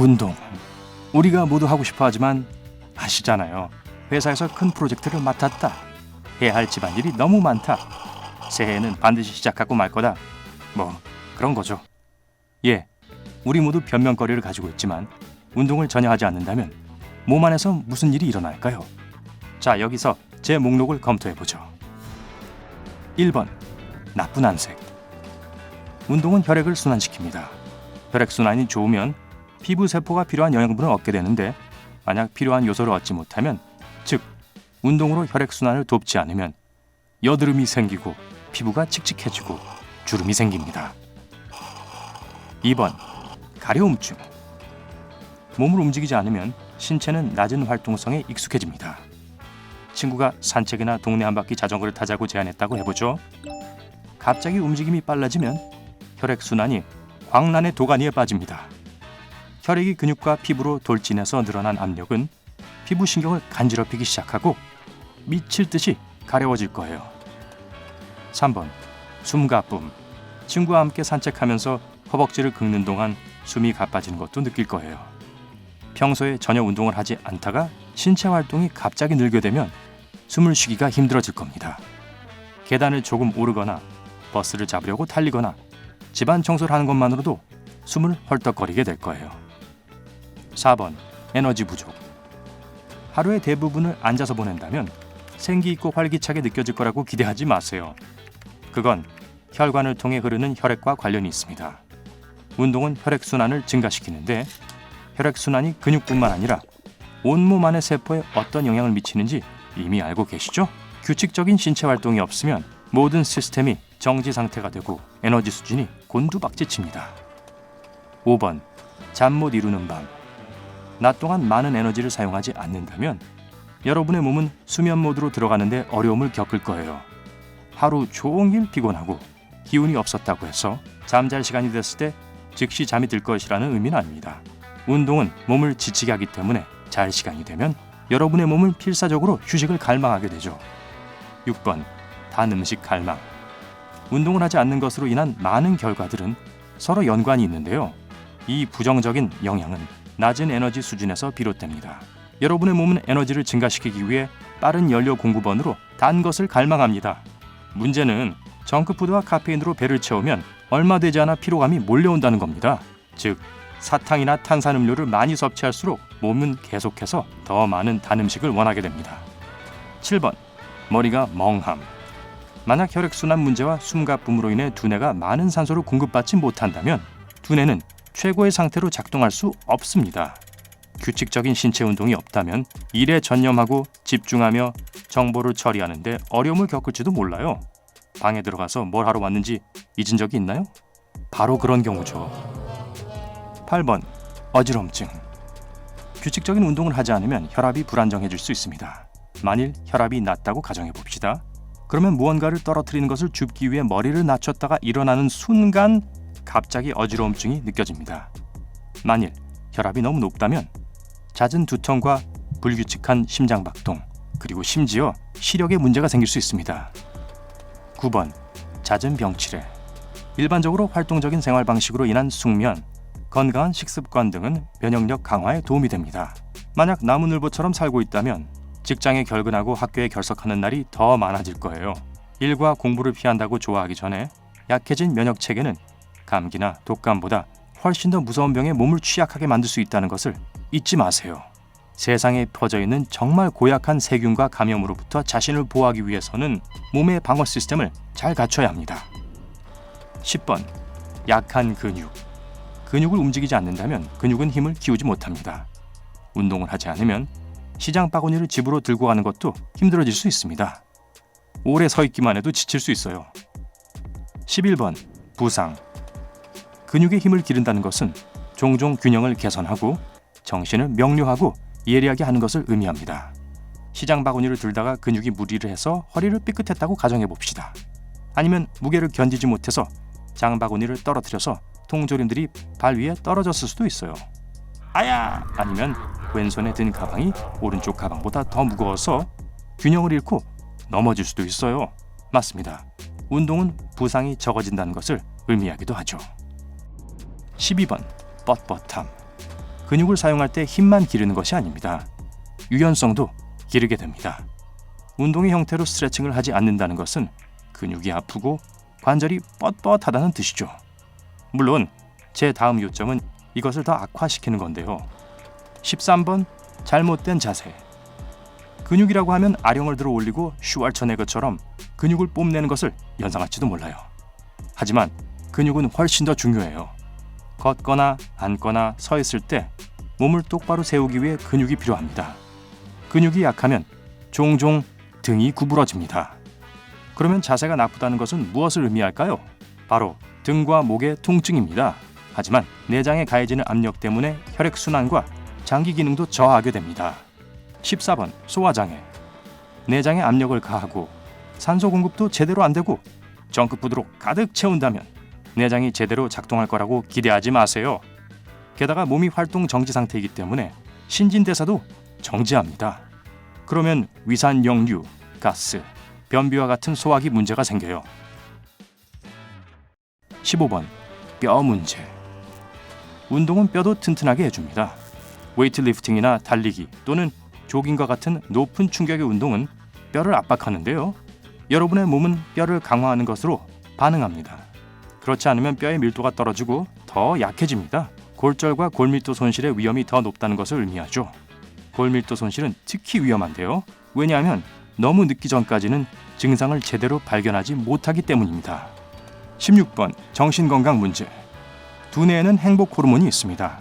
운동. 우리가 모두 하고 싶어 하지만 아시잖아요. 회사에서 큰 프로젝트를 맡았다. 해야 할 집안일이 너무 많다. 새해에는 반드시 시작하고 말 거다. 뭐 그런 거죠. 예. 우리 모두 변명거리를 가지고 있지만 운동을 전혀 하지 않는다면 몸 안에서 무슨 일이 일어날까요? 자, 여기서 제 목록을 검토해 보죠. 1번. 나쁜 안색. 운동은 혈액을 순환시킵니다. 혈액 순환이 좋으면 피부 세포가 필요한 영양분을 얻게 되는데 만약 필요한 요소를 얻지 못하면 즉 운동으로 혈액 순환을 돕지 않으면 여드름이 생기고 피부가 칙칙해지고 주름이 생깁니다. 2번 가려움증 몸을 움직이지 않으면 신체는 낮은 활동성에 익숙해집니다. 친구가 산책이나 동네 한 바퀴 자전거를 타자고 제안했다고 해보죠. 갑자기 움직임이 빨라지면 혈액 순환이 광란의 도가니에 빠집니다. 혈액이 근육과 피부로 돌진해서 늘어난 압력은 피부 신경을 간지럽히기 시작하고 미칠 듯이 가려워질 거예요. 3번 숨 가쁨 친구와 함께 산책하면서 허벅지를 긁는 동안 숨이 가빠지는 것도 느낄 거예요. 평소에 전혀 운동을 하지 않다가 신체 활동이 갑자기 늘게 되면 숨을 쉬기가 힘들어질 겁니다. 계단을 조금 오르거나 버스를 잡으려고 달리거나 집안 청소를 하는 것만으로도 숨을 헐떡거리게 될 거예요. 4번 에너지 부족. 하루의 대부분을 앉아서 보낸다면 생기 있고 활기차게 느껴질 거라고 기대하지 마세요. 그건 혈관을 통해 흐르는 혈액과 관련이 있습니다. 운동은 혈액 순환을 증가시키는데 혈액 순환이 근육뿐만 아니라 온몸 안의 세포에 어떤 영향을 미치는지 이미 알고 계시죠? 규칙적인 신체 활동이 없으면 모든 시스템이 정지 상태가 되고 에너지 수준이 곤두박질칩니다. 5번 잠 못 이루는 밤. 낮 동안 많은 에너지를 사용하지 않는다면 여러분의 몸은 수면 모드로 들어가는데 어려움을 겪을 거예요. 하루 종일 피곤하고 기운이 없었다고 해서 잠잘 시간이 됐을 때 즉시 잠이 들 것이라는 의미는 아닙니다. 운동은 몸을 지치게 하기 때문에 잘 시간이 되면 여러분의 몸은 필사적으로 휴식을 갈망하게 되죠. 6번 단 음식 갈망. 운동을 하지 않는 것으로 인한 많은 결과들은 서로 연관이 있는데요. 이 부정적인 영향은 낮은 에너지 수준에서 비롯됩니다. 여러분의 몸은 에너지를 증가시키기 위해 빠른 연료 공급원으로 단 것을 갈망합니다. 문제는 정크푸드와 카페인으로 배를 채우면 얼마 되지 않아 피로감이 몰려온다는 겁니다. 즉 사탕이나 탄산음료를 많이 섭취할수록 몸은 계속해서 더 많은 단 음식을 원하게 됩니다. 7번 머리가 멍함. 만약 혈액순환 문제와 숨가쁨으로 인해 두뇌가 많은 산소를 공급받지 못한다면 두뇌는 최고의 상태로 작동할 수 없습니다. 규칙적인 신체 운동이 없다면 일에 전념하고 집중하며 정보를 처리하는데 어려움을 겪을지도 몰라요. 방에 들어가서 뭘 하러 왔는지 잊은 적이 있나요? 바로 그런 경우죠. 8번 어지럼증. 규칙적인 운동을 하지 않으면 혈압이 불안정해질 수 있습니다. 만일 혈압이 낮다고 가정해 봅시다. 그러면 무언가를 떨어뜨리는 것을 줍기 위해 머리를 낮췄다가 일어나는 순간 갑자기 어지러움증이 느껴집니다. 만일 혈압이 너무 높다면 잦은 두통과 불규칙한 심장 박동 그리고 심지어 시력에 문제가 생길 수 있습니다. 9번 잦은 병치레 일반적으로 활동적인 생활 방식으로 인한 숙면, 건강한 식습관 등은 면역력 강화에 도움이 됩니다. 만약 나무늘보처럼 살고 있다면 직장에 결근하고 학교에 결석하는 날이 더 많아질 거예요. 일과 공부를 피한다고 좋아하기 전에 약해진 면역 체계는 감기나 독감보다 훨씬 더 무서운 병에 몸을 취약하게 만들 수 있다는 것을 잊지 마세요. 세상에 퍼져 있는 정말 고약한 세균과 감염으로부터 자신을 보호하기 위해서는 몸의 방어 시스템을 잘 갖춰야 합니다. 10번 약한 근육 근육을 움직이지 않는다면 근육은 힘을 키우지 못합니다. 운동을 하지 않으면 시장 바구니를 집으로 들고 가는 것도 힘들어질 수 있습니다. 오래 서 있기만 해도 지칠 수 있어요. 11번 부상 근육에 힘을 기른다는 것은 종종 균형을 개선하고 정신을 명료하고 예리하게 하는 것을 의미합니다. 시장 바구니를 들다가 근육이 무리를 해서 허리를 삐끗했다고 가정해 봅시다. 아니면 무게를 견디지 못해서 장 바구니를 떨어뜨려서 통조림들이 발 위에 떨어졌을 수도 있어요. 아야! 아니면 왼손에 든 가방이 오른쪽 가방보다 더 무거워서 균형을 잃고 넘어질 수도 있어요. 맞습니다. 운동은 부상이 적어진다는 것을 의미하기도 하죠. 12번 뻣뻣함. 근육을 사용할 때 힘만 기르는 것이 아닙니다. 유연성도 기르게 됩니다. 운동의 형태로 스트레칭을 하지 않는다는 것은 근육이 아프고 관절이 뻣뻣하다는 뜻이죠. 물론 제 다음 요점은 이것을 더 악화시키는 건데요. 13번 잘못된 자세. 근육이라고 하면 아령을 들어 올리고 슈왈처네거처럼 근육을 뽐내는 것을 연상할지도 몰라요. 하지만 근육은 훨씬 더 중요해요. 걷거나 앉거나 서 있을 때 몸을 똑바로 세우기 위해 근육이 필요합니다. 근육이 약하면 종종 등이 구부러집니다. 그러면 자세가 나쁘다는 것은 무엇을 의미할까요? 바로 등과 목의 통증입니다. 하지만 내장에 가해지는 압력 때문에 혈액 순환과 장기 기능도 저하게 됩니다. 14번 소화장애. 내장에 압력을 가하고 산소 공급도 제대로 안 되고 정크푸드로 가득 채운다면 내장이 제대로 작동할 거라고 기대하지 마세요. 게다가 몸이 활동 정지 상태이기 때문에 신진대사도 정지합니다. 그러면 위산 역류, 가스, 변비와 같은 소화기 문제가 생겨요. 15번 뼈 문제. 운동은 뼈도 튼튼하게 해줍니다. 웨이트리프팅이나 달리기 또는 조깅과 같은 높은 충격의 운동은 뼈를 압박하는데요. 여러분의 몸은 뼈를 강화하는 것으로 반응합니다. 그렇지 않으면 뼈의 밀도가 떨어지고 더 약해집니다. 골절과 골밀도 손실의 위험이 더 높다는 것을 의미하죠. 골밀도 손실은 특히 위험한데요. 왜냐하면 너무 늦기 전까지는 증상을 제대로 발견하지 못하기 때문입니다. 16번 정신건강 문제. 두뇌에는 행복 호르몬이 있습니다.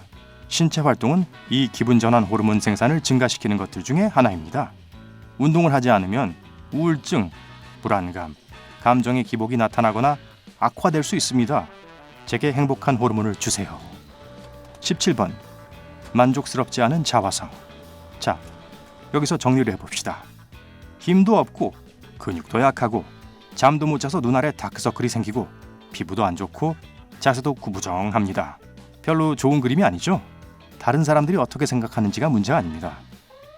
신체 활동은 이 기분 전환 호르몬 생산을 증가시키는 것들 중에 하나입니다. 운동을 하지 않으면 우울증, 불안감, 감정의 기복이 나타나거나 악화될 수 있습니다. 제게 행복한 호르몬을 주세요. 17번 만족스럽지 않은 자화상. 자, 여기서 정리를 해봅시다. 힘도 없고 근육도 약하고 잠도 못 자서 눈알에 다크서클이 생기고 피부도 안 좋고 자세도 구부정합니다. 별로 좋은 그림이 아니죠? 다른 사람들이 어떻게 생각하는지가 문제가 아닙니다.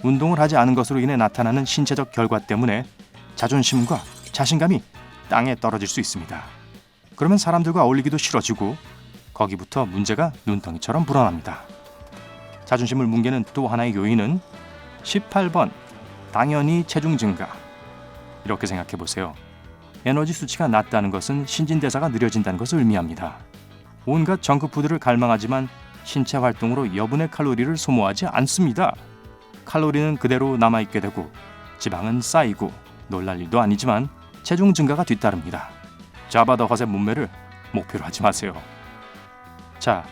운동을 하지 않은 것으로 인해 나타나는 신체적 결과 때문에 자존심과 자신감이 땅에 떨어질 수 있습니다. 그러면 사람들과 어울리기도 싫어지고 거기부터 문제가 눈덩이처럼 불어납니다. 자존심을 뭉개는 또 하나의 요인은 18번 당연히 체중 증가 이렇게 생각해 보세요. 에너지 수치가 낮다는 것은 신진대사가 느려진다는 것을 의미합니다. 온갖 정크푸드를 갈망하지만 신체 활동으로 여분의 칼로리를 소모하지 않습니다. 칼로리는 그대로 남아있게 되고 지방은 쌓이고 놀랄 일도 아니지만 체중 증가가 뒤따릅니다. 자바더 허세 몸매를 목표로 하지 마세요. 자,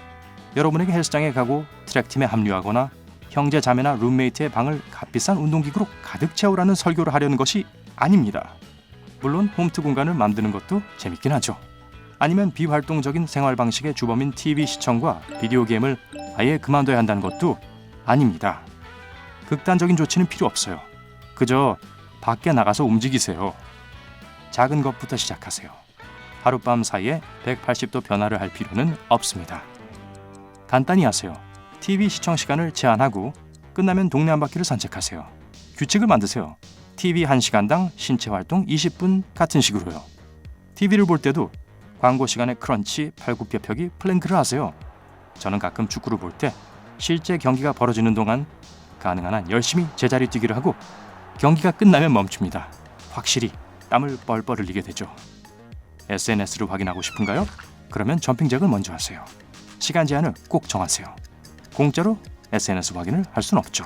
여러분에게 헬스장에 가고 트랙팀에 합류하거나 형제 자매나 룸메이트의 방을 값비싼 운동기구로 가득 채우라는 설교를 하려는 것이 아닙니다. 물론 홈트 공간을 만드는 것도 재밌긴 하죠. 아니면 비활동적인 생활 방식의 주범인 TV 시청과 비디오 게임을 아예 그만둬야 한다는 것도 아닙니다. 극단적인 조치는 필요 없어요. 그저 밖에 나가서 움직이세요. 작은 것부터 시작하세요. 하룻밤 사이에 180도 변화를 할 필요는 없습니다. 간단히 하세요. TV 시청 시간을 제한하고 끝나면 동네 한 바퀴를 산책하세요. 규칙을 만드세요. TV 1시간당 신체 활동 20분 같은 식으로요. TV를 볼 때도 광고 시간에 크런치, 팔굽혀펴기, 플랭크를 하세요. 저는 가끔 축구를 볼 때 실제 경기가 벌어지는 동안 가능한 한 열심히 제자리 뛰기를 하고 경기가 끝나면 멈춥니다. 확실히 땀을 뻘뻘 흘리게 되죠. SNS를 확인하고 싶은가요? 그러면 점핑잭을 먼저 하세요. 시간 제한을 꼭 정하세요. 공짜로 SNS 확인을 할 수는 없죠.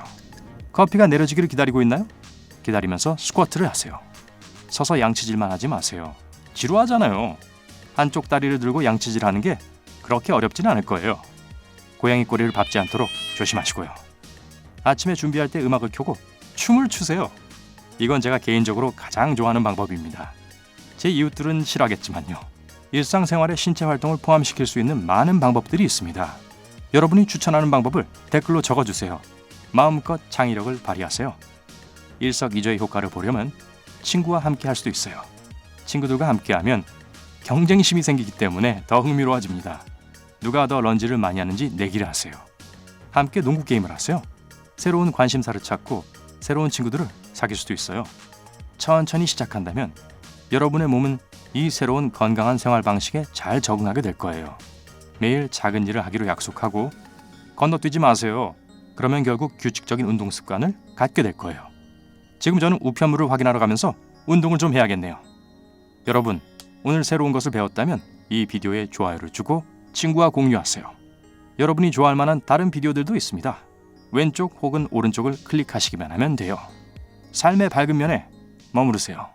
커피가 내려지기를 기다리고 있나요? 기다리면서 스쿼트를 하세요. 서서 양치질만 하지 마세요. 지루하잖아요. 한쪽 다리를 들고 양치질 하는 게 그렇게 어렵진 않을 거예요. 고양이 꼬리를 밟지 않도록 조심하시고요. 아침에 준비할 때 음악을 켜고 춤을 추세요. 이건 제가 개인적으로 가장 좋아하는 방법입니다. 제 이웃들은 싫어하겠지만요. 일상생활에 신체 활동을 포함시킬 수 있는 많은 방법들이 있습니다. 여러분이 추천하는 방법을 댓글로 적어주세요. 마음껏 창의력을 발휘하세요. 일석이조의 효과를 보려면 친구와 함께 할 수도 있어요. 친구들과 함께하면 경쟁심이 생기기 때문에 더 흥미로워집니다. 누가 더 런지를 많이 하는지 내기를 하세요. 함께 농구 게임을 하세요. 새로운 관심사를 찾고 새로운 친구들을 사귈 수도 있어요. 천천히 시작한다면 여러분의 몸은 이 새로운 건강한 생활 방식에 잘 적응하게 될 거예요. 매일 작은 일을 하기로 약속하고 건너뛰지 마세요. 그러면 결국 규칙적인 운동 습관을 갖게 될 거예요. 지금 저는 우편물을 확인하러 가면서 운동을 좀 해야겠네요. 여러분, 오늘 새로운 것을 배웠다면 이 비디오에 좋아요를 주고 친구와 공유하세요. 여러분이 좋아할 만한 다른 비디오들도 있습니다. 왼쪽 혹은 오른쪽을 클릭하시기만 하면 돼요. 삶의 밝은 면에 머무르세요.